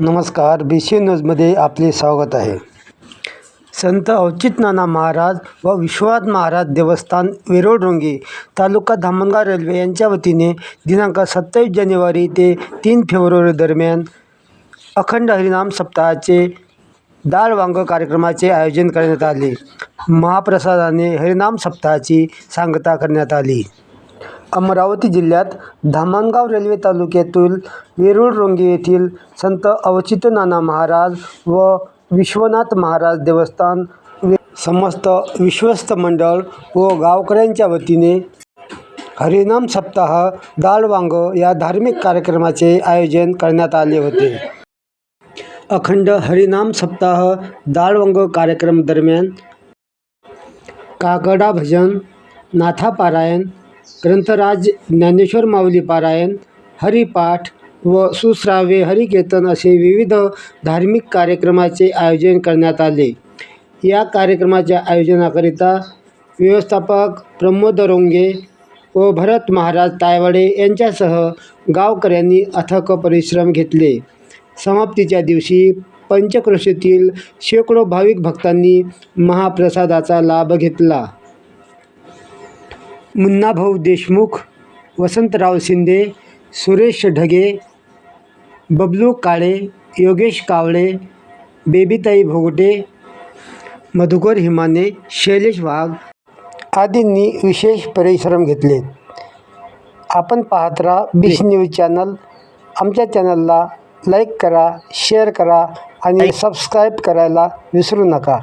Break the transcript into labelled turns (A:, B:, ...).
A: नमस्कार B C न्यूजमध्ये आपले स्वागत आहे. संत अवचितनाना महाराज व विश्वनाथ महाराज देवस्थान वेरोडोंगी तालुका धामणगाव रेल्वे यांच्या वतीने दिनांक सत्तावीस जानेवारी ते तीन फेब्रुवारी दरम्यान अखंड हरिनाम सप्ताहाचे डाळ वांग कार्यक्रमाचे आयोजन करण्यात आले. महाप्रसादाने हरिनाम सप्ताहाची सांगता करण्यात आली. अमरावती जिल्ह्यात धामणगाव रेल्वे तालुक्यातील वेरूळ रोंगे येथील संत अवचितनाना महाराज व विश्वनाथ महाराज देवस्थान समस्त विश्वस्त मंडळ व गावकऱ्यांच्या वतीने हरिनाम सप्ताह दाळवांग या धार्मिक कार्यक्रमाचे आयोजन करण्यात आले होते. अखंड हरिनाम सप्ताह दाळवंग कार्यक्रम दरम्यान काकडा भजन नाथापारायण ग्रंथराज ज्ञानेश्वर माऊली पारायण हरिपाठ व सुश्रावे हरिकेतन असे विविध धार्मिक कार्यक्रमाचे आयोजन करण्यात आले. या कार्यक्रमाच्या आयोजनाकरिता व्यवस्थापक प्रमोद रोंगे व भरत महाराज तायवाडे यांच्यासह गावकऱ्यांनी अथक परिश्रम घेतले. समाप्तीच्या दिवशी पंचक्रोशीतील शेकडो भाविक भक्तांनी महाप्रसादाचा लाभ घेतला. मुन्नाभाऊ देशमुख वसंतराव शिंदे सुरेश ढगे बबलू काळे योगेश कावळे बेबीताई भोगटे मधुकर हिमाने शैलेश वाघ आदींनी विशेष परिश्रम घेतले. आपण पाहत राहा बी सी न्यूज चॅनल. आमच्या चॅनलला लाईक करा शेअर करा आणि सबस्क्राईब करायला विसरू नका.